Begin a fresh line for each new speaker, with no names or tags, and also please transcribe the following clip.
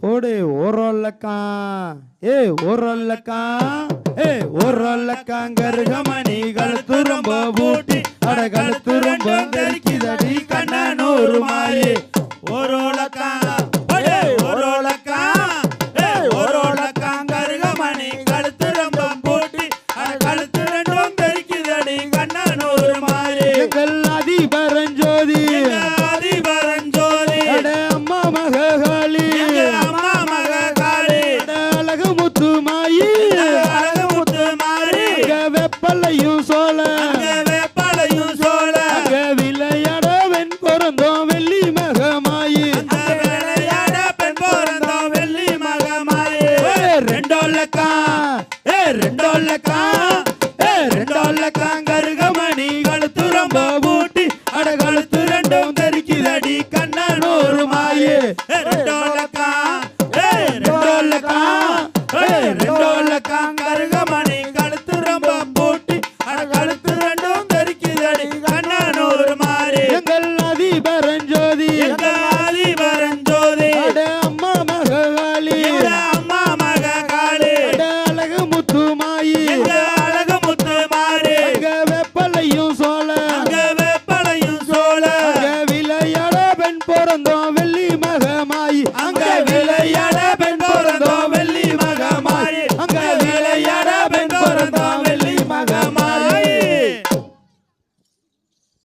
ஓடு ஓரோல்லக்கா ஏ ஓரோல்லக்கா ஏ ஓரோல்லக்கான் கருகமணி கழுத்து ரொம்ப பூட்டி அட கழுத்து ரொம்ப தெரிக்குதடி கண்ணனூர் மாயே அழகு முத்து மாறி. வெப்பலையும் சோழ. வெப்பலையும் சோழ. விளையாட வெண் பிறந்தோம் வெள்ளி மகமாயி. விளையாட பெண் பிறந்தோம் வெள்ளி மகமாயி. ரெண்டோல்லக்கா ஏ ரெண்டோல்லக்கா ஏ ரெண்டோல்லக்கா பிறந்தோம்